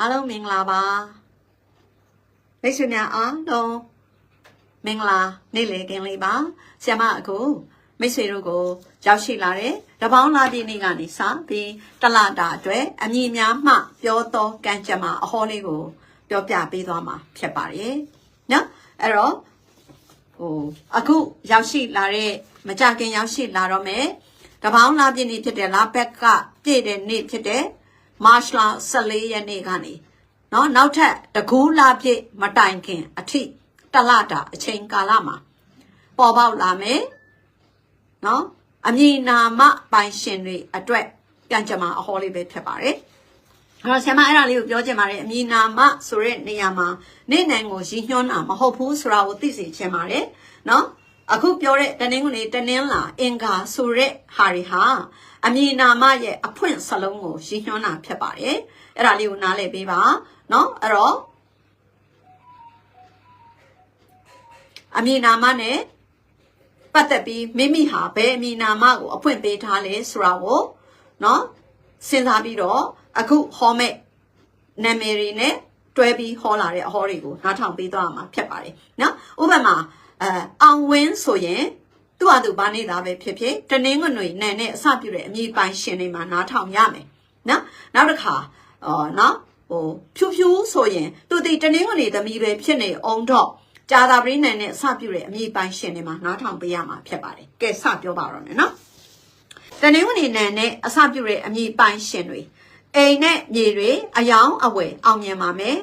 အားလုံးမင်္ဂလာပါမိတ်ဆွေများအားလုံးမင်္ဂလာနေ့လည်ခင်းလေးပါဆ iam အခုမိတ်ဆွေတို့ကိုရောက်ရှိလာတဲ့တပေါင်းလာပြည့်နေ့ကနေစပြီးတလတာအတွက်အမည်များမှ ပြောသောကံကြမ္မာအဟောလေးကို ပြောပြပေးသွားမှာဖြစ်ပါတယ်နော်အဲ့တော့ဟိုအခုရောက်ရှိလာတဲ့မကြခင်ရောက်ရှိလာတော့မယ်တပေါင်းလာပြည့်နေ့ဖြစ်တဲ့လာဘက်ကပြည့်တဲ့နေ့ဖြစ်တဲ့ မတ်လ14ရက်နေ့ကနေနော်နောက်ထပ်တကူးလပြည့်မတိုင်ခင်အထိတလတာအချိန်ကာလမှာပေါ်ပေါက်လာမယ်နော်အမည်နာမပိုင်ရှင်တွေအတွက်ပြန်ကြမှာအဟောလေးပဲဖြစ်ပါတယ်အဲ့တော့ဆရာမအဲ့ဒါလေးကိုပြောချင်ပါတယ်အမည်နာမဆိုတဲ့နေရာမှာနေနိုင်ကိုရည်ညွှန်းတာမဟုတ်ဘူးဆိုတာကိုသိစေချင်ပါတယ်နော်အခုပြောတဲ့တနင်္ဂနွေတနင်္လာအင်္ဂါဆိုတဲ့ဟာတွေဟာ အမည်နာမရဲ့အဖွင့်စလုံးကိုရည်ညွှန်းတာဖြစ်ပါတယ်အဲ့ဒါလေးကိုနားလည်ပေးပါเนาะအဲ့တော့အမည်နာမနဲ့ပတ်သက်ပြီးမိမိဟာဘယ်အမည်နာမကိုအဖွင့်ပေးထားလဲဆိုတာကိုเนาะစဉ်းစားပြီးတော့အခုဟောမဲ့နာမည်တွေနဲ့တွဲပြီးဟောလာတဲ့အဟောတွေကိုနားထောင်ပေးသွားမှာဖြစ်ပါတယ်เนาะဥပမာအဲအောင်ဝင်းဆိုရင် သူ့ဟာသူဘာနေတာပဲဖြစ်ဖြစ်တနင်္ဂနွေနဲ့နဲ့အစပြုတဲ့အမည်ပိုင်ရှင်တွေမှာနားထောင်ရမယ်နော်နောက်တစ်ခါအော်နော်ဟိုဖြူဖြူဆိုရင်သူဒီတနင်္ဂနွေသမီးပဲဖြစ်နေအောင်တော့ကြာတာပရိနန်နဲ့အစပြုတဲ့အမည်ပိုင်ရှင်တွေမှာနားထောင်ပေးရမှာဖြစ်ပါတယ်ကဲစပြောပါတော့မယ်နော်တနင်္ဂနွေနန်နဲ့အစပြုတဲ့အမည်ပိုင်ရှင်တွေအိမ်နဲ့မြေတွေအယောင်အဝယ်အောင်မြင်ပါမယ်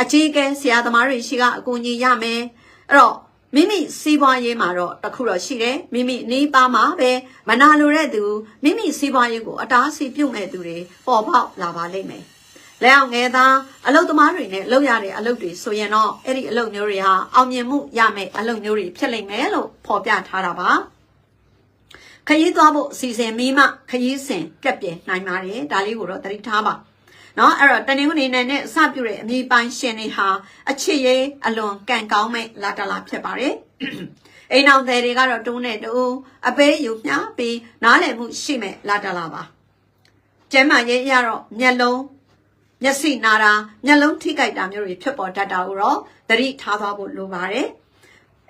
အကြီးအကဲဆရာသမားတွေရှိကအကူအညီရမယ်အဲ့တော့ မိမိစီးပွားရေးမှာတော့တခုတော့ရှိတယ်မိမိနီးပါးမှာပဲမနာလိုတဲ့သူမိမိစီးပွားရေးကိုအတားအဆီးပြုတ်မဲ့သူတွေပေါ်ပေါက်လာပါလိမ့်မယ်လက်အောင်ငယ်သားအလုတ်သမားတွေနဲ့လုပ်ရတဲ့အလုပ်တွေဆိုရင်တော့အဲ့ဒီအလုပ်မျိုးတွေဟာအောင်မြင်မှုရမယ့်အလုပ်မျိုးတွေဖြစ်လိမ့်မယ်လို့ဖော်ပြထားတာပါခရီးသွားဖို့အစီအစဉ်မိမှခရီးစဉ်ပြက်ပြယ်နိုင်ပါတယ်ဒါလေးကိုတော့သတိထားပါ နော်အဲ့တော့တနင်္ဂနွေနေ့နဲ့အစပြုတဲ့အမိပိုင်းရှင်တွေဟာအချစ်ရေးအလွန်ကံကောင်းမဲ့လာတလာဖြစ်ပါတယ်အိမ်အောင်တွေတွေကတော့တုံးနဲ့တူအပေးယူမျှပြီးနားလည်မှုရှိမဲ့လာတလာပါကျမ်းမာရေးရတော့မျက်လုံးမျက်စိနာတာမျက်လုံးထိကြိုက်တာမျိုးတွေဖြစ်ပေါ်တတ်တာကိုတော့သတိထားသွားဖို့လိုပါတယ်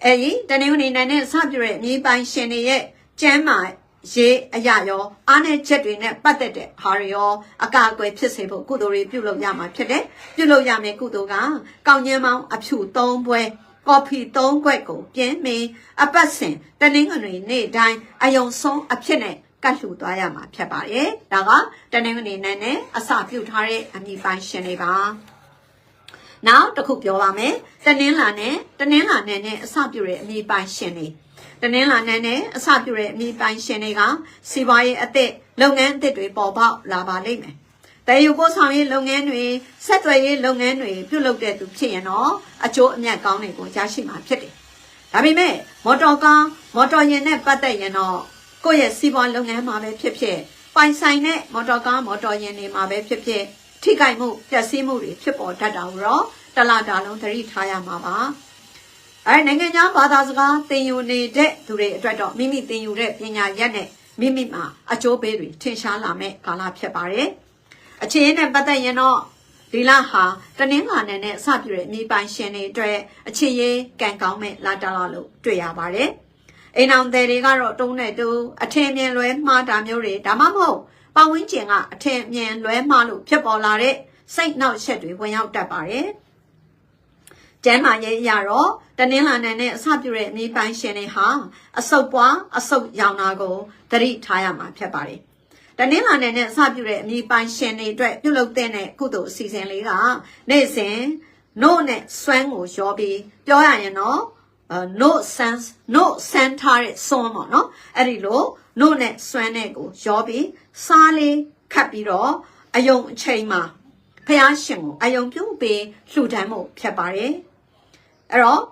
အဲဒီတနင်္ဂနွေနေ့နဲ့အစပြုတဲ့အမိပိုင်းရှင်တွေရဲ့ကျမ်းမာ ရေးအရာရောအားနဲ့ချက်တွေနဲ့ပတ်သက်တဲ့ဟာတွေရောအကာအကွယ်ဖြစ်စေဖို့ကုသိုလ်တွေပြုလုပ်ရမှာဖြစ်တယ်ပြုလုပ်ရမယ်ကုသိုလ်ကကောင်းကျင်းမောင်းအဖြူ၃ပွဲကော်ဖီ၃ခွက်ကိုပြင်းမင်းအပတ်စဉ်တနင်္ဂနွေနေ့တိုင်းအယုံဆုံးအဖြစ်နဲ့ကတ်လှူသွားရမှာဖြစ်ပါတယ်ဒါကတနင်္ဂနွေနေ့နဲ့အစပြုထားတဲ့အမိပိုင်းရှင်တွေပါနောက်တစ်ခုပြောပါမယ်တနင်္လာနဲ့တနင်္လာနဲ့နဲ့အစပြုတဲ့အမိပိုင်းရှင်တွေ တနင်္လာနေ့နဲ့အစပြုတဲ့အမိပိုင်ရှင်တွေကစီးပွားရေးအသစ်လုပ်ငန်းအသစ်တွေပေါ်ပေါက်လာပါလိမ့်မယ်။တည်ယူပို့ဆောင်ရေးလုပ်ငန်းတွေဆက်သွယ်ရေးလုပ်ငန်းတွေပြုလုပ်တဲ့သူဖြစ်ရင်တော့အကျိုးအမြတ်ကောင်းတွေကိုရရှိမှာဖြစ်တယ်။ဒါပေမဲ့မော်တော်ကားမော်တော်ယာဉ်နဲ့ပတ်သက်ရင်တော့ကိုယ့်ရဲ့စီးပွားလုပ်ငန်းမှာပဲဖြစ်ဖြစ်ပိုင်ဆိုင်တဲ့မော်တော်ကားမော်တော်ယာဉ်တွေမှာပဲဖြစ်ဖြစ်ထိခိုက်မှုပျက်စီးမှုတွေဖြစ်ပေါ်တတ်တာကိုတော့တလားတာလုံးသတိထားရမှာပါ။ အဲနိုင်ငံခြားဘာသာစကားသင်ယူနေတဲ့သူတွေအတွက်တော့မိမိသင်ယူတဲ့ပညာရက်နဲ့မိမိမှာအကျိုးပေးတွေထင်ရှားလာမဲ့ကာလဖြစ်ပါတယ်။အခြေအနေနဲ့ပတ်သက်ရင်တော့ဒီလဟာတနင်္လာနေ့နဲ့အစပြုတဲ့မိပိုင်ရှင်တွေအတွက်အခြေရေးကံကောင်းမဲ့လာတလာလို့တွေ့ရပါတယ်။အိမ်အောင်တွေကတော့တုံးနဲ့တူအထင်မြင်လွဲမှားတာမျိုးတွေဒါမှမဟုတ်ပတ်ဝန်းကျင်ကအထင်မြင်လွဲမှားလို့ဖြစ်ပေါ်လာတဲ့စိတ်နှောက်ယှက်တွေဝင်ရောက်တတ်ပါတယ်။ ကျန်းမာရေးအရတော့တနင်္လာနေ့နဲ့အစပြုတဲ့အမီးပိုင်းရှင်တွေဟာအဆုတ်ပွားအဆုတ်ရောင်တာကိုသတိထားရမှာဖြစ်ပါတယ်။တနင်္လာနေ့နဲ့အစပြုတဲ့အမီးပိုင်းရှင်တွေအတွက်ပြုလုပ်တဲ့ကုသိုလ်အစီအစဉ်လေးကနေ့စဉ်နို့နဲ့စွမ်းကိုရောပြီးပြောရရင်တော့အဲ no sense no sense ထားတဲ့စွမ်းပေါ့နော်အဲ့ဒီလို no နဲ့စွမ်းနဲ့ကိုရောပြီးစားလေးခတ်ပြီးတော့အယုံအချိန်မှာဖះရှင်ကိုအယုံပြုတ်ပြီးလှူဒန်းမှုဖြစ်ပါတယ် အဲ့တော့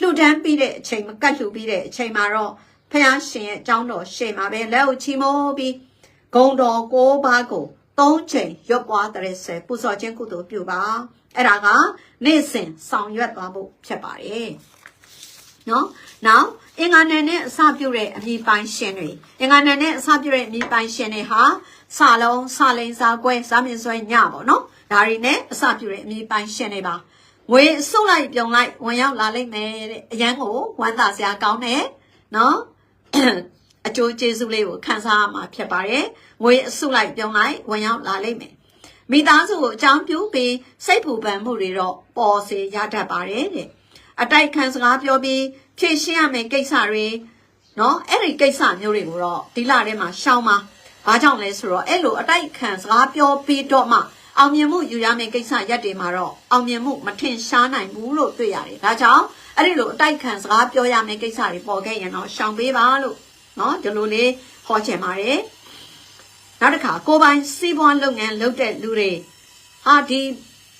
လှူဒန်းပြီးတဲ့အချိန်မကတ်လှူပြီးတဲ့အချိန်မှာတော့ဖះရှင်ရဲ့အကြောင်းတော်ရှေ့မှာပဲလက်ကိုချီမိုးပြီးဂုံတော်ကိုးပါးကိုသုံးချိန်ရွတ်ပွားတဲ့ဆယ်ပူဇော်ခြင်းကုသိုလ်ပြုပါအဲ့ဒါကနေ့စဉ်ဆောင်ရွက်သွားဖို့ဖြစ်ပါတယ်နော်နောက်အင်္ဂါနယ်နဲ့အစပြုတဲ့အမိပိုင်းရှင်တွေအင်္ဂါနယ်နဲ့အစပြုတဲ့အမိပိုင်းရှင်တွေဟာစာလုံးစာလိန်စာကွဲစာမြင့်ဆွဲညပေါ့နော်ဒါတွေနဲ့အစပြုတဲ့အမိပိုင်ရှင်တွေပါ ငွေအစုလိုက်ပြုံလိုက်ဝင်ရောက်လာလိမ့်မယ်တဲ့အရန်ကိုဝမ်းသာစရာကောင်းတယ်နော်အကျိုးကျေးဇူးလေးကိုခံစားရမှာဖြစ်ပါတယ်ငွေအစုလိုက်ပြုံလိုက်ဝင်ရောက်လာလိမ့်မယ်မိသားစုကိုအကြောင်းပြုပြီးစိတ်ပူပန်မှုတွေတော့ပေါ်စေရတတ်ပါတယ်တဲ့အတိုက်ခံစကားပြောပြီးဖြည့်ရှင်းရမယ့်ကိစ္စတွေနော်အဲ့ဒီကိစ္စမျိုးတွေကိုတော့ဒီလထဲမှာရှောင်းပါဘာကြောင့်လဲဆိုတော့အဲ့လိုအတိုက်ခံစကားပြောပြီးတော့မှ အောင်မြင်မှုယူရမယ့်ကိစ္စရက်တွေမှာတော့အောင်မြင်မှုမထင်ရှားနိုင်ဘူးလို့တွေ့ရတယ်ဒါကြောင့်အဲ့ဒီလိုအတိုက်ခံစကားပြောရမယ့်ကိစ္စတွေပေါ်ခဲ့ရင်တော့ရှောင်ပေးပါလို့နော်ဒီလိုလေးဟောချင်ပါတယ်နောက်တစ်ခါကိုယ်ပိုင်စီးပွားလုပ်ငန်းလုပ်တဲ့လူတွေဟာဒီ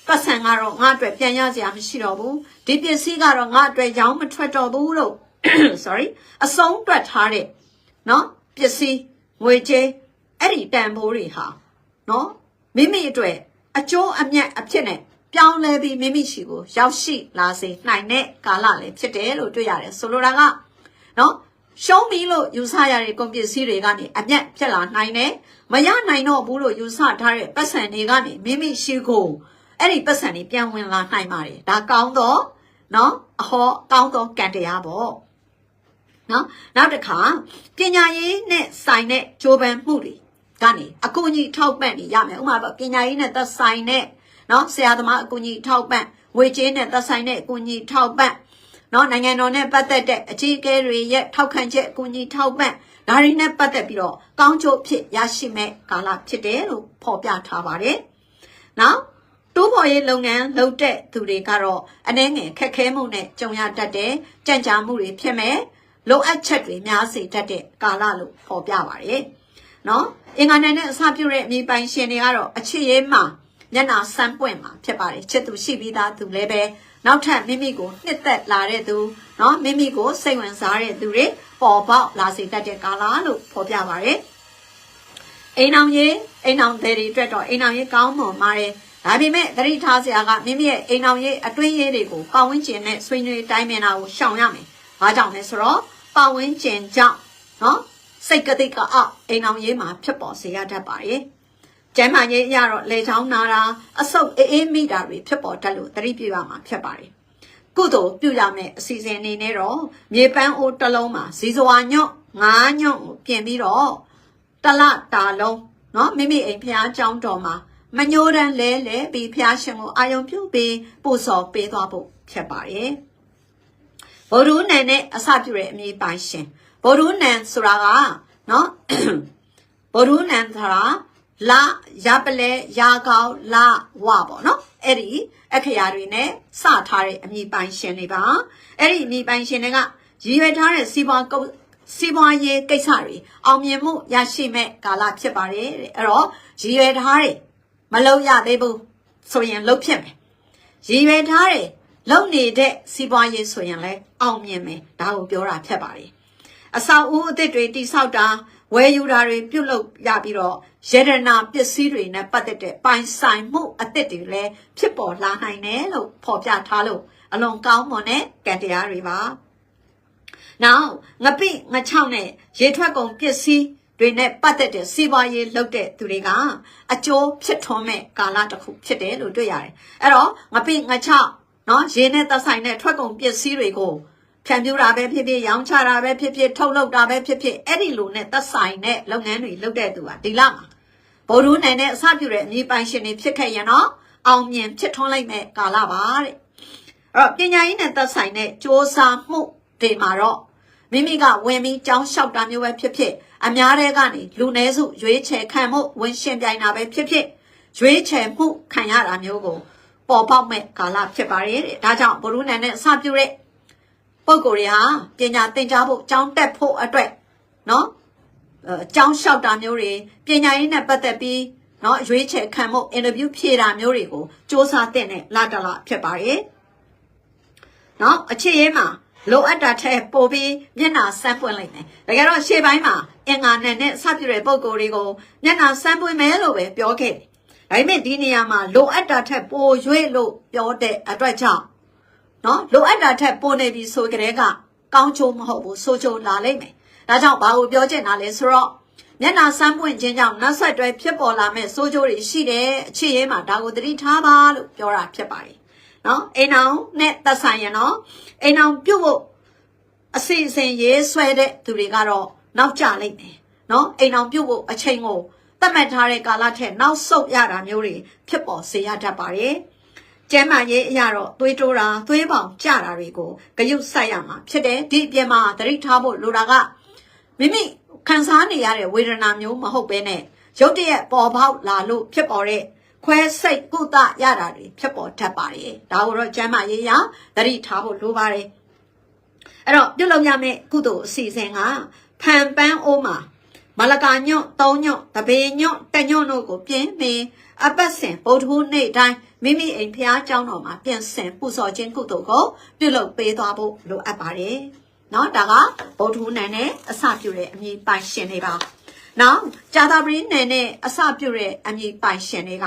ပတ်စံကတော့ငါအတွက်ပြန်ရစရာမရှိတော့ဘူးဒီပစ္စည်းကတော့ငါအတွက်ရောင်းမထွက်တော့ဘူးလို့ sorry အဆုံးတွက်ထားတဲ့နော်ပစ္စည်းငွေကြေးအဲ့ဒီတန်ဖိုးတွေဟာနော်မိမိအတွက် အကျိုးအမြတ်အဖြစ်နဲ့ပြောင်းလဲပြီးမိမိရှိကိုရောက်ရှိလာစေနိုင်တဲ့ကာလလည်းဖြစ်တယ်လို့တွေ့ရတယ်ဆိုလိုတာကနော်ရှုံးပြီလို့ယူဆရတဲ့ကုန်ပစ္စည်းတွေကနေအမြတ်ဖြစ်လာနိုင်တယ်မရနိုင်တော့ဘူးလို့ယူဆထားတဲ့ပတ်စံတွေကနေမိမိရှိကိုအဲ့ဒီပတ်စံတွေပြန်ဝင်လာနိုင်ပါတယ်ဒါကောင်းတော့နော်အဟောကောင်းတော့ကံတရားပေါ့နော်နောက်တစ်ခါပညာရေးနဲ့ဆိုင်တဲ့ကြိုးပမ်းမှုတွေ ကနေအကူအညီထောက်ပံ့နေရမယ်ဥပမာပညာရေးနဲ့သက်ဆိုင်တဲ့နော်ဆရာသမားအကူအညီထောက်ပံ့ငွေကြေးနဲ့သက်ဆိုင်တဲ့အကူအညီထောက်ပံ့နော်နိုင်ငံတော်နဲ့ပတ်သက်တဲ့အကြီးအကဲတွေရဲ့ထောက်ခံချက်အကူအညီထောက်ပံ့ဒါတွေနဲ့ပတ်သက်ပြီးတော့ကောင်းကျိုးဖြစ်ရရှိမဲ့ကာလဖြစ်တယ်လို့ဖော်ပြထားပါတယ်နော်တိုးပေါ်ရေးလုပ်ငန်းလုပ်တဲ့သူတွေကတော့အနှဲငယ်ခက်ခဲမှုနဲ့ကြုံရတတ်တဲ့ကြံ့ကြာမှုတွေဖြစ်မဲ့လိုအပ်ချက်တွေများစေတတ်တဲ့ကာလလို့ဖော်ပြပါတယ်။နော် အင်္ဂါနယ်နဲ့အစပြုတဲ့အမိပိုင်ရှင်တွေကတော့အချစ်ရေးမှာမျက်နာဆန်းပွင့်မှာဖြစ်ပါတယ်။ချစ်သူရှိပြီးသားသူလည်းပဲနောက်ထပ်မိမိကိုနှစ်သက်လာတဲ့သူနော်မိမိကိုစိတ်ဝင်စားတဲ့သူတွေပေါ်ပေါက်လာစေတတ်တဲ့ကာလလို့ဖော်ပြပါတယ်။အိမ်အောင်ရေးအိမ်အောင်တွေအတွက်တော့အိမ်အောင်ရေးကောင်းမွန်ပါတယ်။ဒါပေမဲ့သတိထားစရာကမိမိရဲ့အိမ်အောင်ရေးအတွင်းရေးတွေကိုပတ်ဝန်းကျင်နဲ့ဆွေးနွေးတိုင်းမြင်တာကိုရှောင်ရမယ်။ဘာကြောင့်လဲဆိုတော့ပတ်ဝန်းကျင်ကြောင့်နော် စိတ်ကတိကအောက်အိမ်အောင်ရေးမှာဖြစ်ပေါ်စေရတတ်ပါတယ်။ကျမ်းမာရေးအရတော့လေချောင်းနာတာအဆုတ်အေးအေးမိတာတွေဖြစ်ပေါ်တတ်လို့သတိပြုရမှာဖြစ်ပါတယ်။ကုသိုလ်ပြုရမယ့်အစီအစဉ်နေနဲ့တော့မြေပန်းအိုးတစ်လုံးမှာဇီဇဝါညော့ငါးညော့ကိုပြင်ပြီးတော့တလတာလုံးနော်မိမိအိမ်ဖျားကြောင်းတော်မှာမညိုးတန်းလဲလဲပြီးဖျားရှင်ကိုအာယုံပြုပြီးပို့ဆော်ပေးသွားဖို့ဖြစ်ပါတယ်။ဗုဒ္ဓနန်နဲ့အစပြုတဲ့အမည်ပိုင်ရှင်။ ဗုဒ္ဓနန်ဆိုတာကနော်ဗုဒ္ဓနန်ဆိုတာလာရပလဲရာကောင်းလာဝပေါ့နော်အဲ့ဒီအခရာတွေနဲ့စထားတဲ့အမည်ပိုင်ရှင်တွေပါအဲ့ဒီအမည်ပိုင်ရှင်တွေကရည်ရွယ်ထားတဲ့စီးပွားကုတ်စီးပွားရေးကိစ္စတွေအောင်မြင်မှုရရှိမဲ့ကာလဖြစ်ပါတယ်တဲ့အဲ့တော့ရည်ရွယ်ထားတဲ့မလုံရသေးဘူးဆိုရင်လုံဖြစ်မယ်ရည်ရွယ်ထားတဲ့လုံနေတဲ့စီးပွားရေးဆိုရင်လည်းအောင်မြင်မယ်ဒါကိုပြောတာဖြစ်ပါတယ် အဆောက်အဦအသစ်တွေတိဆောက်တာဝယ်ယူတာတွေပြုတ်လုပ်ရပြီးတော့ရတနာပစ္စည်းတွေနဲ့ပတ်သက်တဲ့ပိုင်ဆိုင်မှုအသစ်တွေလည်းဖြစ်ပေါ်လာနိုင်တယ်လို့ဖော်ပြထားလို့အလွန်ကောင်းမွန်တဲ့ကံတရားတွေပါ။နောက်ငပိငချောင်းနဲ့ရေထွက်ကုန်ပစ္စည်းတွေနဲ့ပတ်သက်တဲ့စီးပွားရေးလုပ်တဲ့သူတွေကအကျိုးဖြစ်ထွန်းမဲ့ကာလတစ်ခုဖြစ်တယ်လို့တွေ့ရတယ်။အဲ့တော့ငပိငချောင်းနော်ရေနဲ့သက်ဆိုင်တဲ့ထွက်ကုန်ပစ္စည်းတွေကို ဖြန့်ဖြူးတာပဲဖြစ်ဖြစ်ရောင်းချတာပဲဖြစ်ဖြစ်ထုတ်လုပ်တာပဲဖြစ်ဖြစ်အဲ့ဒီလိုနဲ့သက်ဆိုင်တဲ့လုပ်ငန်းတွေလုပ်တဲ့သူကဒီလမှာဗိုလ်ရူးနိုင်တဲ့အစပြုတဲ့အမိပိုင်ရှင်တွေဖြစ်ခဲ့ရင်တော့အောင်မြင်ဖြစ်ထွန်းလိုက်မဲ့ကာလပါတဲ့အဲ့တော့ပညာရေးနဲ့သက်ဆိုင်တဲ့စ조사မှုတွေမှာတော့မိမိကဝင်ပြီးကြောင်းလျှောက်တာမျိုးပဲဖြစ်ဖြစ်အများတဲ့ကနေလူနည်းစုရွေးချယ်ခံမှုဝင်ရှင်ပြိုင်တာပဲဖြစ်ဖြစ်ရွေးချယ်မှုခံရတာမျိုးကိုပေါ်ပေါက်မဲ့ကာလဖြစ်ပါတယ်တဲ့ဒါကြောင့်ဘလူးနန်နဲ့အစပြုတဲ့ ပုံကိုယ်တွေဟာပညာသင်ကြားဖို့ကြောင်းတက်ဖို့အတွက်နော်အကြောင်းလျှောက်တာမျိုးတွေပညာရေးနဲ့ပတ်သက်ပြီးနော်ရွေးချယ်ခံမှုအင်တာဗျူးဖြေတာမျိုးတွေကိုစ조사တဲ့နဲ့လာတလာဖြစ်ပါတယ်နော်အခြေရေးမှာလိုအပ်တာထက်ပိုပြီးမျက်နှာဆန်းပွင့်လိုက်မယ်။ဒါကြတော့ရှေ့ပိုင်းမှာအင်္ဂါနဲ့နဲ့စပြည့်တဲ့ပုံကိုယ်တွေကိုမျက်နှာဆန်းပွင့်မယ်လို့ပဲပြောခဲ့တယ်။ဒါပေမဲ့ဒီနေရာမှာလိုအပ်တာထက်ပိုရွေ့လို့ပြောတဲ့အတွက်ကြောင့် နော်လိုအပ်တာထက်ပိုနေပြီဆိုကြတဲ့ကကောင်းချိုးမဟုတ်ဘူးဆိုချိုးလာလိမ့်မယ်။ဒါကြောင့်ဘာကိုပြောချင်တာလဲဆိုတော့မျက်နှာဆန်းပွင့်ခြင်းကြောင့်နောက်ဆက်တွဲဖြစ်ပေါ်လာမဲ့စိုးကျိုးတွေရှိတယ်အခြေရေးမှာဒါကိုသတိထားပါလို့ပြောတာဖြစ်ပါတယ်နော်အိမ်အောင်နဲ့သက်ဆိုင်ရင်နော်အိမ်အောင်ပြုတ်ဖို့အစီအစဉ်ရေးဆွဲတဲ့သူတွေကတော့နောက်ကျလိမ့်မယ်နော်အိမ်အောင်ပြုတ်ဖို့အချိန်ကိုသတ်မှတ်ထားတဲ့ကာလထက်နောက်ဆုတ်ရတာမျိုးတွေဖြစ်ပေါ်စေရတတ်ပါတယ် ကျမ်းမာရေးအရာတော့သွေးတိုးတာသွေးပေါင်ကျတာတွေကိုဂရုစိုက်ရမှာဖြစ်တယ်ဒီအပြင်မှာသတိထားဖို့လိုတာကမိမိခံစားနေရတဲ့ဝေဒနာမျိုးမဟုတ်ဘဲနဲ့ရုတ်တရက်ပေါ်ပေါက်လာလို့ဖြစ်ပေါ်တဲ့ခွဲစိတ်ကုသရတာတွေဖြစ်ပေါ်တတ်ပါတယ်ဒါကိုတော့ကျမ်းမာရေးရသတိထားဖို့လိုပါတယ်အဲ့တော့ပြုလုပ်ရမယ့်ကုသိုလ်အစီအစဉ်ကဖန်ပန်းအိုးမှာ မလကာညွန့်သုံးညွန့်တပေညွန့်တညွန့်တို့ကိုပြင်းပင်အပတ်စဉ်ဗုဒ္ဓဟူးနေ့တိုင်းမိမိအိမ်ဖျားကျောင်းတော်မှာပြင်ဆင်ပူဇော်ခြင်းကုသိုလ်ကိုပြုလုပ်ပေးသွားဖို့လိုအပ်ပါတယ်။နော်ဒါကဗုဒ္ဓဟူးနိုင်နဲ့အစပြုတဲ့အမည်ပိုင်ရှင်တွေပါ။နောက်ဂျာတာပရင်းနယ်နဲ့အစပြုတဲ့အမည်ပိုင်ရှင်တွေက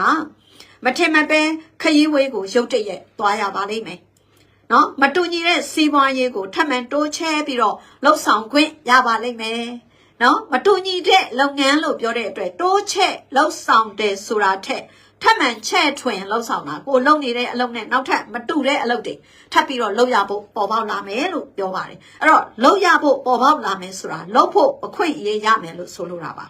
မထင်မပဲခရီးဝေးကိုရုတ်တရက်သွားရပါလိမ့်မယ်။နော်မတူညီတဲ့စီးပွားရေးကိုထပ်မံတိုးချဲပြီးတော့လှုပ်ဆောင်ခွင့်ရပါလိမ့်မယ် နော်မတူညီတဲ့လုပ်ငန်းလို့ပြောတဲ့အတွက်တိုးချဲ့လှုပ်ဆောင်တယ်ဆိုတာထက်ထပ်မံချဲ့ထွင်လှုပ်ဆောင်တာကိုလုံနေတဲ့အလုပ်နဲ့နောက်ထပ်မတူတဲ့အလုပ်တွေထပ်ပြီးတော့လုပ်ရဖို့ပေါ်ပေါက်လာမယ်လို့ပြောပါတယ်အဲ့တော့လုပ်ရဖို့ပေါ်ပေါက်လာမယ်ဆိုတာလုပ်ဖို့အခွင့်အရေးရမယ်လို့ဆိုလိုတာပါ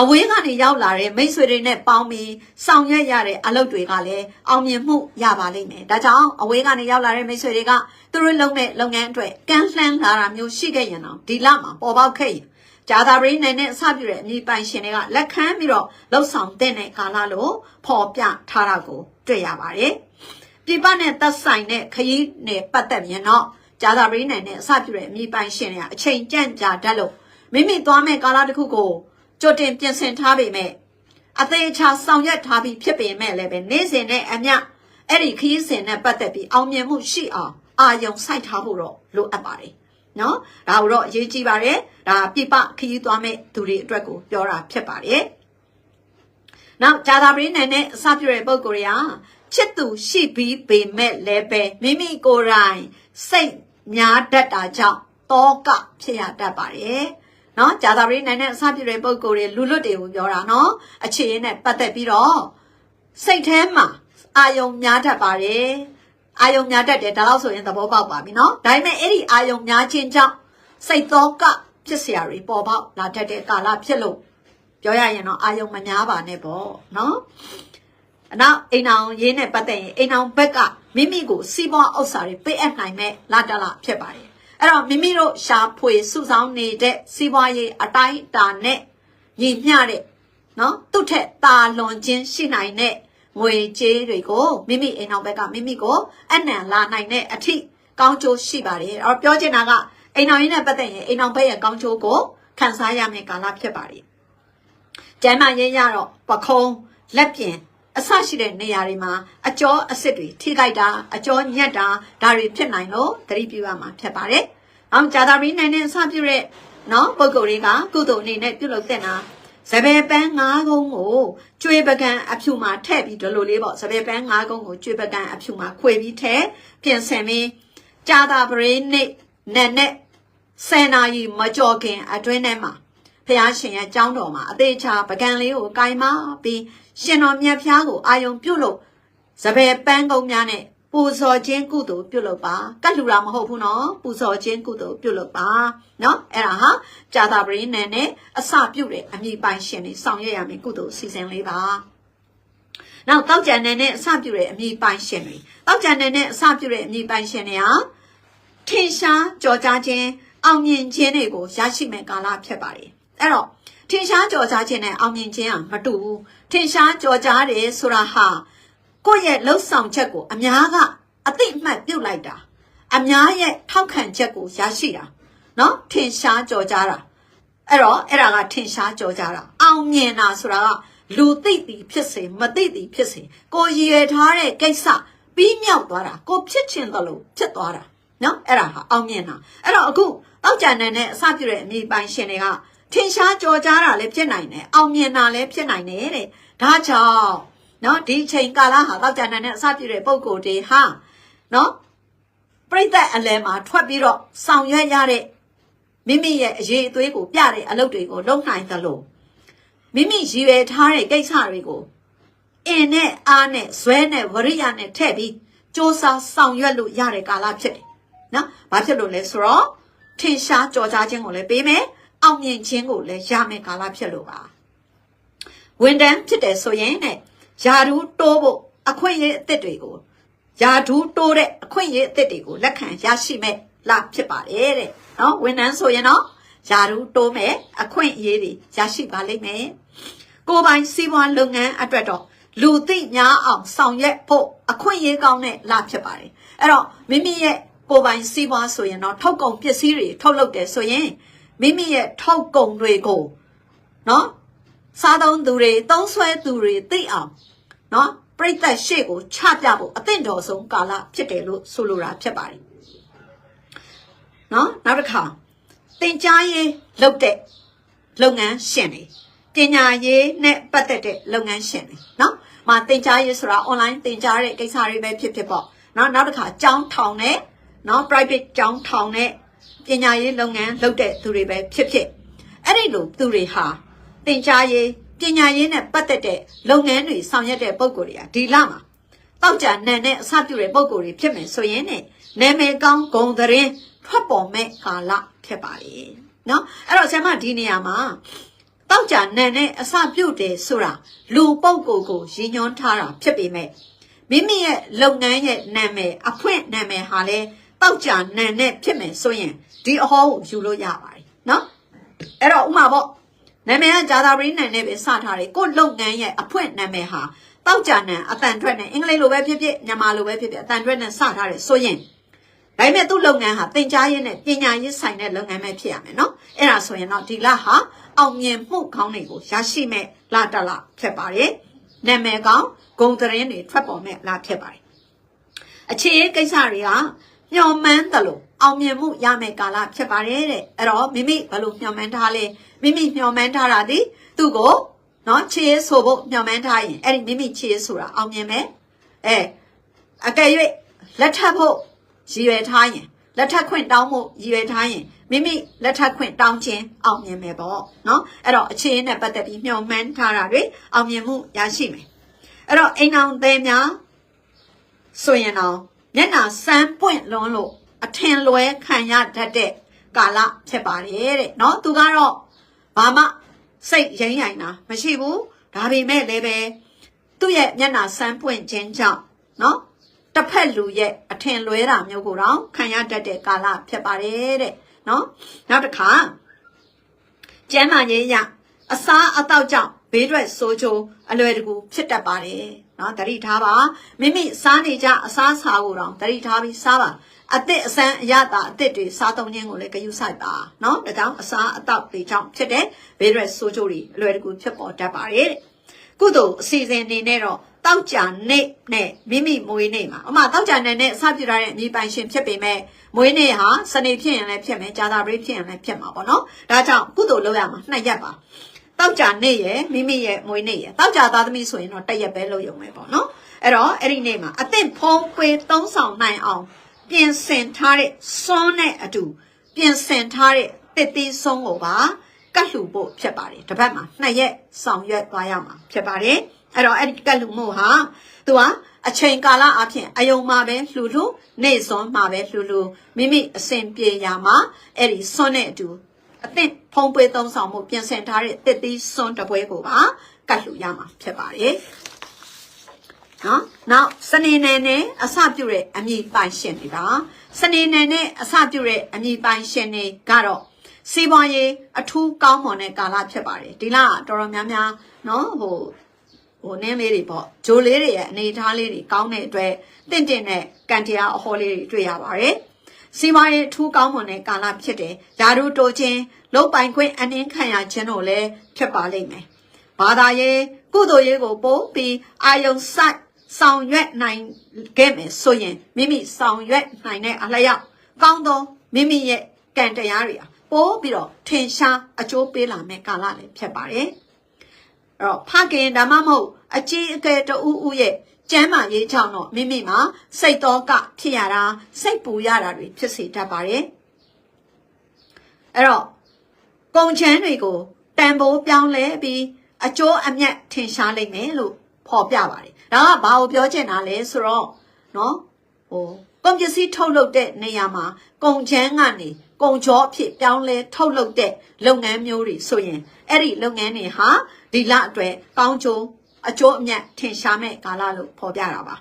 အဝေးကနေရောက်လာတဲ့မိတ်ဆွေတွေနဲ့ပေါင်းပြီးဆောင်ရွက်ရတဲ့အလုပ်တွေကလည်းအောင်မြင်မှုရပါလိမ့်မယ်ဒါကြောင့်အဝေးကနေရောက်လာတဲ့မိတ်ဆွေတွေကသူတို့လုပ်တဲ့လုပ်ငန်းအတွက်ကန်းလှမ်းလာတာမျိုးရှိခဲ့ရင်တော့ဒီလမှာပေါ်ပေါက်ခဲ့ရင်ဂျာသာပရိနိုင်နဲ့အစပြုတဲ့အမည်ပိုင်ရှင်တွေကလက်ခံပြီးတော့လှုပ်ဆောင်တဲ့ကာလလို့ဖော်ပြထားတာကိုတွေ့ရပါတယ်။ပြပနဲ့သက်ဆိုင်တဲ့ခရီးနဲ့ပတ်သက်ရင်တော့ဂျာသာပရိနိုင်နဲ့အစပြုတဲ့အမည်ပိုင်ရှင်တွေကအချိန်ကြန့်ကြာတတ်လို့မိမိသွားမဲ့ကာလတစ်ခုကို ကြိုတင်ပြင်ဆင်ထားပေမဲ့အသေးချာဆောင်ရွက်ထားပြီးဖြစ်ပေမဲ့လည်းပဲနေ့စဉ်နဲ့အမျှအဲ့ဒီခရီးစဉ်နဲ့ပတ်သက်ပြီးအောင်မြင်မှုရှိအောင်အာယုံစိုက်ထားဖို့တော့လိုအပ်ပါတယ်နော်ဒါတော့အရေးကြီးပါတယ်ဒါပြပခရီးသွားမဲ့သူတွေအတွက်ကိုပြောတာဖြစ်ပါတယ်နောက်ဂျာသာပရိနိုင်နဲ့အစပြုတဲ့ပုံကိုယ်ရာချစ်သူရှိပြီးပေမဲ့လည်းပဲမိမိကိုယ်တိုင်စိတ်များတတ်တာကြောင့်တောကဖြစ်ရတတ်ပါတယ် နော်ဂျာသာပရိနိုင်နဲ့အစပြုတဲ့ပုံကိုယ်တွေလူလွတ်တွေကိုပြောတာနော်အခြေရင်းနဲ့ပတ်သက်ပြီးတော့စိတ်ထဲမှာအာယုံများတတ်ပါတယ်အာယုံများတတ်တယ်ဒါတော့ဆိုရင်သဘောပေါက်ပါပြီနော်ဒါပေမဲ့အဲ့ဒီအာယုံများခြင်းကြောင့်စိတ်သောကဖြစ်เสียတွေပေါ်ပေါက်လာတတ်တဲ့ကာလဖြစ်လို့ပြောရရင်တော့အာယုံမများပါနဲ့ပေါ့နော်အနောက်အိမ်အောင်ရေးနဲ့ပတ်သက်ရင်အိမ်အောင်ဘက်ကမိမိကိုစီးပွားဥစ္စာတွေပေးအပ်နိုင်မဲ့လာတလဖြစ်ပါတယ် အဲ့တော့မိမိတို့ရှာဖွေစုဆောင်းနေတဲ့စီးပွားရေးအတိုင်းအတာနဲ့ညီမျှတဲ့နော်သူ့ထက်တာလွန်ခြင်းရှိနိုင်တဲ့ငွေကြေးတွေကိုမိမိအိမ်အောင်ဘက်ကမိမိကိုအနံလာနိုင်တဲ့အထိကောင်းကျိုးရှိပါတယ်အဲ့တော့ပြောချင်တာကအိမ်အောင်ရင်းနဲ့ပတ်သက်ရင်အိမ်အောင်ဘက်ရဲ့ကောင်းကျိုးကိုခံစားရမယ့်ကာလဖြစ်ပါတယ်ကျမ်းမာရေးရတော့ပခုံးလက်ပြင် အဆရှိတဲ့နေရာတွေမှာအကျော်အစ်စ်တွေထိခိုက်တာအကျော်ညက်တာဒါတွေဖြစ်နိုင်လို့သတိပြုရမှာဖြစ်ပါတယ်။အောင်ဂျာတာမီနိုင်နဲ့အစပြုတဲ့နော်ပုံကိုယ်တွေကကုသိုလ်အနေနဲ့ပြုလုပ်တဲ့နာစပယ်ပန်း၅ကုန်းကိုကျွေးပကံအဖြူမှာထည့်ပြီးဒီလိုလေးပေါ့စပယ်ပန်း၅ကုန်းကိုကျွေးပကံအဖြူမှာခွေပြီးထည့်ပြင်ဆင်ပြီးဂျာတာပရိနေနဲ့နဲ့ဆယ်နာရီမကြော်ခင်အတွင်းထဲမှာဖះရှင်ရဲ့ကြောင်းတော်မှာအသေးချာပကံလေးကိုကင်မပြီး ရှင်တော်မြတ်ဖះကိုအာယုံပြုတ်လို့စပယ်ပန်းကုန်းများနဲ့ပူဇော်ခြင်းကုသိုလ်ပြုလုပ်ပါကတ်လူတာမဟုတ်ဘူးနော်ပူဇော်ခြင်းကုသိုလ်ပြုလုပ်ပါနော်အဲ့ဒါဟာကြာတာပရိနန်နဲ့အစပြုတဲ့အမိပိုင်ရှင်တွေဆောင်ရွက်ရမယ်ကုသိုလ်စီစဉ်လေးပါနောက်တောက်ကြံနယ်နဲ့အစပြုတဲ့အမိပိုင်ရှင်တွေတောက်ကြံနယ်နဲ့အစပြုတဲ့အမိပိုင်ရှင်တွေဟာထင်ရှားကြော်ကြားခြင်းအောင်မြင်ခြင်းတွေကိုရရှိမဲ့ကာလဖြစ်ပါတယ် အဲ့တော့ထင်ရှားကြော်ကြားခြင်းနဲ့အောင်မြင်ခြင်းဟာမတူဘူးထင်ရှားကြော်ကြားတယ်ဆိုတာဟာကိုယ့်ရဲ့လှုပ်ဆောင်ချက်ကိုအများကအသိအမှတ်ပြုတ်လိုက်တာအများရဲ့ထောက်ခံချက်ကိုရရှိတာเนาะထင်ရှားကြော်ကြားတာအဲ့တော့အဲ့ဒါကထင်ရှားကြော်ကြားတာအောင်မြင်တာဆိုတာကလူသိသည်ဖြစ်စေမသိသည်ဖြစ်စေကိုရည်ရွယ်ထားတဲ့ကိစ္စပြီးမြောက်သွားတာကိုဖြစ်ချင်တယ်လို့ဖြစ်သွားတာเนาะအဲ့ဒါဟာအောင်မြင်တာအဲ့တော့အခုအောက်ကြံနဲ့အစပြုတဲ့အမိပိုင်ရှင်တွေက ထင်ရှားကြော်ကြားတာလည်းဖြစ်နိုင်တယ်အောင်မြင်တာလည်းဖြစ်နိုင်တယ်တဲ့ဒါကြောင့်နော်ဒီချိန်ကာလဟာတောက်ကြနန်နဲ့အစပြည့်တဲ့ပုံကိုယ်တွေဟာနော်ပြိသက်အလဲမှာထွက်ပြီးတော့ဆောင်ရွက်ရတဲ့မိမိရဲ့အရေးအသွေးကိုပြတဲ့အလုပ်တွေကိုလုပ်နိုင်သလိုမိမိရည်ရွယ်ထားတဲ့ကိစ္စတွေကိုအင်းနဲ့အားနဲ့ဇွဲနဲ့ဝရိယနဲ့ထည့်ပြီးစ조사ဆောင်ရွက်လို့ရတဲ့ကာလဖြစ်တယ်နော်ဘာဖြစ်လို့လဲဆိုတော့ထင်ရှားကြော်ကြားခြင်းကိုလည်းပေးမယ် အောင်မြင်ခြင်းကိုလည်းရမယ်ကာလဖြစ်လို့ပါဝန်တန်းဖြစ်တယ်ဆိုရင်နဲ့ယာဒူးတိုးဖို့အခွင့်အရေးအသစ်တွေကိုယာဒူးတိုးတဲ့အခွင့်အရေးအသစ်တွေကိုလက်ခံရရှိမဲ့လာဖြစ်ပါတယ်တဲ့နော်ဝန်တန်းဆိုရင်တော့ယာဒူးတိုးမဲ့အခွင့်အရေးတွေရရှိပါလိမ့်မယ်ကိုယ်ပိုင်စီးပွားလုပ်ငန်းအတွက်တော့လူသိများအောင်ဆောင်ရွက်ဖို့အခွင့်အရေးကောင်းတဲ့လာဖြစ်ပါတယ်အဲ့တော့မိမိရဲ့ကိုယ်ပိုင်စီးပွားဆိုရင်တော့ထုတ်ကုန်ပစ္စည်းတွေထုတ်လုပ်တယ်ဆိုရင် မိမိရဲ့ထောက်ကုံတွေကိုနော်စားသုံးသူတွေသုံးဆွဲသူတွေသိအောင်နော်ပြိသက်ရှေ့ကိုချပြဖို့အသင့်တော်ဆုံးကာလဖြစ်တယ်လို့ဆိုလိုတာဖြစ်ပါတယ်နော်နောက်တစ်ခါသင်ကြားရေးလုပ်တဲ့လုပ်ငန်းရှင်တွေပညာရေးနဲ့ပတ်သက်တဲ့လုပ်ငန်းရှင်တွေနော်။မာသင်ကြားရေးဆိုတာ online သင်ကြားတဲ့ကိစ္စတွေပဲဖြစ်ဖြစ်ပေါ့။နော်နောက်တစ်ခါကျောင်းထောင်နဲ့နော် private ကျောင်းထောင်နဲ့ ပညာရေးလုပ်ငန်းလုပ်တဲ့သူတွေပဲဖြစ်ဖြစ်အဲ့ဒီလိုသူတွေဟာတင် जा ရေးပညာရေးနဲ့ပတ်သက်တဲ့လုပ်ငန်းတွေဆောင်ရွက်တဲ့ပုံကိုယ်တွေကဒီလမှာတောက်ကြနန်နဲ့အစပြုတဲ့ပုံကိုယ်တွေဖြစ်မယ်ဆိုရင်နဲ့နာမည်ကောင်းဂုံသတင်းထွက်ပေါ်မဲ့ကာလဖြစ်ပါလေနော်အဲ့တော့ဆရာမဒီနေရာမှာတောက်ကြနန်နဲ့အစပြုတယ်ဆိုတာလူပုံကိုယ်ကိုရည်ညွှန်းထားတာဖြစ်ပေမဲ့မိမိရဲ့လုပ်ငန်းရဲ့နာမည်အဖွင့်နာမည်ဟာလဲတောက်ကြနန်နဲ့ဖြစ်မယ်ဆိုရင် ဒီအဟောကိုယူလို့ရပါတယ်နော်အဲ့တော့ဥမာပေါ့နာမည်ကဂျာသာပရိနန်နဲ့ပဲစထားတယ်ကို့လုပ်ငန်းရဲ့အဖွင့်နာမည်ဟာတောက်ကြနန်အတန်ထွက်နဲ့အင်္ဂလိပ်လိုပဲဖြစ်ဖြစ်မြန်မာလိုပဲဖြစ်ဖြစ်အတန်ထွက်နဲ့စထားတယ်ဆိုရင်ဒါပေမဲ့သူ့လုပ်ငန်းဟာသင်ကြားရေးနဲ့ပညာရေးဆိုင်တဲ့လုပ်ငန်းပဲဖြစ်ရမယ်နော်အဲ့ဒါဆိုရင်တော့ဒီလဟာအောင်မြင်မှုကောင်းတွေကိုရရှိမဲ့လာတလဖြစ်ပါတယ်နာမည်ကောင်းဂုံသတင်းတွေထွက်ပေါ်မဲ့လာဖြစ်ပါတယ်အခြေရေးကိစ္စတွေက မျှော်မှန်းတယ်လို့အောင်မြင်မှုရမယ်ကာလဖြစ်ပါတယ်တဲ့အဲ့တော့မိမိဘယ်လိုမျှော်မှန်းထားလဲမိမိမျှော်မှန်းထားတာဒီသူ့ကိုနော်ခြေဆိုဖို့မျှော်မှန်းထားရင်အဲ့ဒီမိမိခြေဆိုတာအောင်မြင်မယ်အဲအကယ်၍လက်ထပ်ဖို့ရည်ရွယ်ထားရင်လက်ထပ်ခွင့်တောင်းဖို့ရည်ရွယ်ထားရင်မိမိလက်ထပ်ခွင့်တောင်းခြင်းအောင်မြင်မယ်ပေါ့နော်အဲ့တော့အခြေအနေနဲ့ပတ်သက်ပြီးမျှော်မှန်းထားတာတွေအောင်မြင်မှုရရှိမယ်အဲ့တော့အိမ်အောင်သည်များဆိုရင်တော့ မျက်နှာစမ်းပွင့်လွန်းလို့အထင်လွဲခံရတတ်တဲ့ကာလဖြစ်ပါတယ်တဲ့เนาะသူကတော့ဘာမှစိတ်ရင်းရိုင်တာမရှိဘူးဒါပေမဲ့လည်းပဲသူ့ရဲ့မျက်နှာစမ်းပွင့်ခြင်းကြောင့်เนาะတစ်ဖက်လူရဲ့အထင်လွဲတာမျိုးကိုတော့ခံရတတ်တဲ့ကာလဖြစ်ပါတယ်တဲ့เนาะနောက်တစ်ခါကျမ်းမာရေးရအစားအသောက်ကြောင့်ဘေးထွက်ဆိုးချိုးအလွယ်တကူဖြစ်တတ်ပါတယ် နော်တတိထားပါမိမိစားနေကြအစားစာကိုတော့တတိထားပြီးစားပါအသစ်အစမ်းအရသာအသစ်တွေစားသုံးခြင်းကိုလည်းဂရုစိုက်ပါနော်ဒါကြောင့်အစားအသောက်တွေကြောင့်ဖြစ်တဲ့ဘေးရက်ဆိုးကျိုးတွေအလွယ်တကူဖြစ်ပေါ်တတ်ပါတယ်ကုသိုလ်အစီအစဉ်နေနဲ့တော့တောက်ကြနေ့နဲ့မိမိမွေးနေ့မှာဥမာတောက်ကြနေ့နဲ့အစပြုထားတဲ့အမိပိုင်ရှင်ဖြစ်ပေမဲ့မွေးနေ့ဟာစနေဖြစ်ရင်လည်းဖြစ်မယ်ကြာသာပရိဖြစ်ရင်လည်းဖြစ်မှာပေါ့နော်ဒါကြောင့်ကုသိုလ်လုပ်ရမှာနှစ်ရက်ပါ တောက်ကြနေ့ရယ်မိမိရဲ့မွေးနေ့ရယ်တောက်ကြသားသမီးဆိုရင်တော့တစ်ရက်ပဲလုပ်ရုံပဲပေါ့နော်အဲ့တော့အဲ့ဒီနေ့မှာအသင့်ဖုံးခွေသုံးဆောင်နိုင်အောင်ပြင်ဆင်ထားတဲ့စွန်းနဲ့အတူပြင်ဆင်ထားတဲ့တစ်သီးဆုံးကိုပါကတ်လှူဖို့ဖြစ်ပါတယ်တစ်ပတ်မှာနှစ်ရက်ဆောင်ရွက်သွားရမှာဖြစ်ပါတယ်အဲ့တော့အဲ့ဒီကတ်လူမှုဟာသူကအချိန်ကာလအဖြစ်အယုံမှာပဲလှူလှူနေစွန်းမှာပဲလှူလှူမိမိအစဉ်ပြေရာမှာအဲ့ဒီစွန်းနဲ့အတူ အသင့်ဖုံးပွေးသုံးဆောင်မှုပြင်ဆင်ထားတဲ့တစ်သီးစွန်းတစ်ပွဲကိုပါကတ်လှူရမှာဖြစ်ပါတယ်နော်နောက်စနေနယ်နဲ့အစပြုတဲ့အမည်ပိုင်ရှင်တွေပါစနေနယ်နဲ့အစပြုတဲ့အမည်ပိုင်ရှင်တွေကတော့စီးပွားရေးအထူးကောင်းမွန်တဲ့ကာလဖြစ်ပါတယ်ဒီလကတော်တော်များများနော်ဟိုဟိုနင်းလေးတွေပေါ့ဂျိုလေးတွေရဲ့အနေအထားလေးတွေကောင်းတဲ့အတွက်တင့်တင့်နဲ့ကန်တရားအဟောလေးတွေတွေ့ရပါတယ် စီးပွားရေးအထူးကောင်းမွန်တဲ့ကာလဖြစ်တယ်ဓာတုတိုးခြင်းလုတ်ပိုင်ခွင့်အနှင်းခံရခြင်းတို့လည်းဖြစ်ပါလိမ့်မယ်ဘာသာရေးကုသိုလ်ရေးကိုပို့ပြီးအာယုံဆိုင်ဆောင်ရွက်နိုင်ခဲ့မယ်ဆိုရင်မိမိဆောင်ရွက်နိုင်တဲ့အလျောက်ကောင်းသောမိမိရဲ့ကံတရားတွေပို့ပြီးတော့ထင်ရှားအကျိုးပေးလာမယ့်ကာလလည်းဖြစ်ပါတယ်။အဲ့တော့ဖခင်ဒါမှမဟုတ်အကြီးအကဲတူဦးရဲ့ ကျမ်းမာရေးကြောင့်တော့မိမိမှာစိတ်တော့ကဖြစ်ရတာစိတ်ပူရတာတွေဖြစ်စေတတ်ပါတယ်။အဲ့တော့ကုံချမ်းတွေကိုတန်ဖိုးပြောင်းလဲပြီးအကျိုးအမြတ်ထင်ရှားလိမ့်မယ်လို့ဖော်ပြပါတယ်ဒါကဘာကိုပြောချင်တာလဲဆိုတော့နော်ဟိုကုန်ပစ္စည်းထုတ်လုပ်တဲ့နေရာမှာကုန်ချမ်းကနေကုန်ချောအဖြစ်ပြောင်းလဲထုတ်လုပ်တဲ့လုပ်ငန်းမျိုးတွေဆိုရင်အဲ့ဒီလုပ်ငန်းတွေဟာဒီလအတွက်ကောင်းကျိုး အကျိုးအမြတ်ထင်ရှားမဲ့ကာလလို့ဖော်ပြတာပါ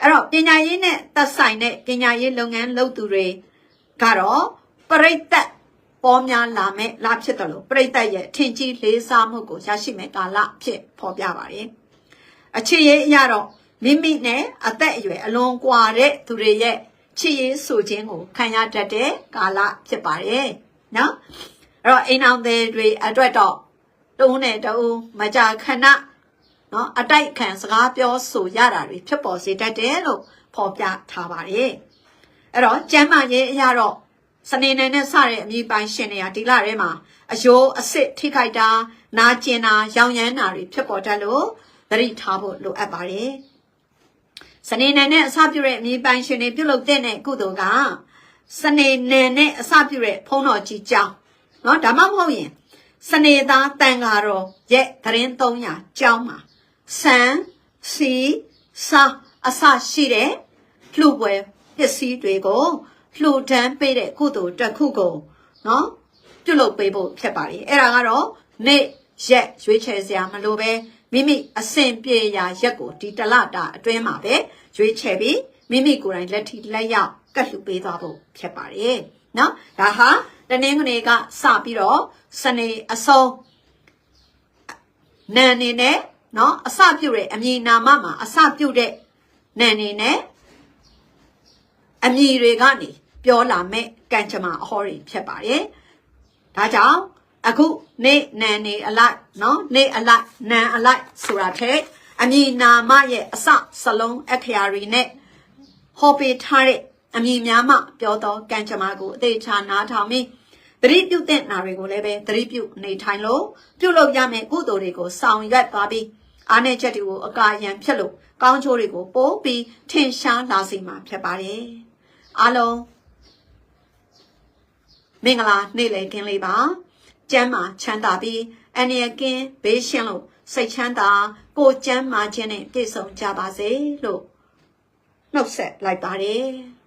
အဲ့တော့ပညာရေးနဲ့သက်ဆိုင်တဲ့ပညာရေးလုပ်ငန်းလုပ်သူတွေကတော့ပရိသတ်ပေါ်များလာမဲ့လဖြစ်တယ်လို့ပရိသတ်ရဲ့ထင်ကြီးလေးစားမှုကိုရရှိမဲ့ကာလဖြစ်ဖော်ပြပါတယ်အခြေရေးအရတော့မိမိနဲ့အသက်အရွယ်အလွန်ကွာတဲ့သူတွေရဲ့ချစ်ရေးဆိုခြင်းကိုခံရတတ်တဲ့ကာလဖြစ်ပါတယ်နော်အဲ့တော့အိမ်အောင်သည်တွေအတွက်တော့တုံးနဲ့တုံးမကြာခဏ နော်အတိုက်ခံစကားပြောဆိုရတာတွေဖြစ်ပေါ်စေတတ်တယ်လို့ဖော်ပြထားပါတယ်အဲ့တော့ကျမ်းမာရေးအရာတော့စနေနေ့နဲ့စတဲ့အမိပိုင်းရှင်တွေကဒီလထဲမှာအယိုးအစ်စ်ထိခိုက်တာနာကျင်တာရောင်ရမ်းတာတွေဖြစ်ပေါ်တတ်လို့သတိထားဖို့လိုအပ်ပါတယ်စနေနေ့နဲ့အစပြုတဲ့အမိပိုင်းရှင်တွေပြုလုပ်တဲ့ကုသိုလ်ကစနေနေ့နဲ့အစပြုတဲ့ဖုံးတော်ကြီးကြောင်းเนาะဒါမှမဟုတ်ရင်စနေသားတန်ဃာတော်ရဲ့သတင်း300ကျောင်းမှာ ဆန်စီစာအစရှိတဲ့လှုပ်ပွဲပစ္စည်းတွေကိုလှူဒန်းပေးတဲ့ကုသိုလ်တစ်ခုကိုနော်ပြုလုပ်ပေးဖို့ဖြစ်ပါတယ်အဲ့ဒါကတော့နေ့ရက်ရွေးချယ်စရာမလိုပဲမိမိအစဉ်ပြေရာရက်ကိုဒီတလတာအတွင်းမှာပဲရွေးချယ်ပြီးမိမိကိုယ်တိုင်လက်ထိလက်ရောက်ကတ်လှူပေးသွားဖို့ဖြစ်ပါတယ်နော်ဒါဟာတနင်္ဂနွေကစပြီးတော့စနေအစောနန်နေနဲ့ နော်အစပြုတ်တဲ့အမည်နာမမှာအစပြုတ်တဲ့နာနေနဲ့အမည်တွေကနေပြောလာမဲ့ကံကြမ္မာအဟောတွေဖြစ်ပါတယ်။ဒါကြောင့်အခုနေနန်နေအလိုက်နော်နေအလိုက်နန်အလိုက်ဆိုတာထက်အမည်နာမရဲ့အစစလုံးအခရာတွေနဲ့ဟောပေးထားတဲ့အမည်များမှပြောသောကံကြမ္မာကိုအသေးချာနားထောင်ပြီး သတိပြုတဲ့နာတွေကိုလည်းပဲသတိပြုနေထိုင်လို့ပြုလုပ်ရမယ့်ကုသိုလ်တွေကိုဆောင်ရွက်သွားပြီးအားနည်းချက်တွေကိုအကာအယံဖြစ်လို့ကောင်းကျိုးတွေကိုပို့ပြီးထင်ရှားလာစေမှာဖြစ်ပါတယ်အားလုံးမင်္ဂလာနေ့လည်ခင်းလေးပါကျမ်းမာချမ်းသာပြီးအနေအကင်းဘေးရှင်းလို့စိတ်ချမ်းသာကိုကျမ်းမာခြင်းနဲ့ပြည့်စုံကြပါစေလို့နှုတ်ဆက်လိုက်ပါတယ်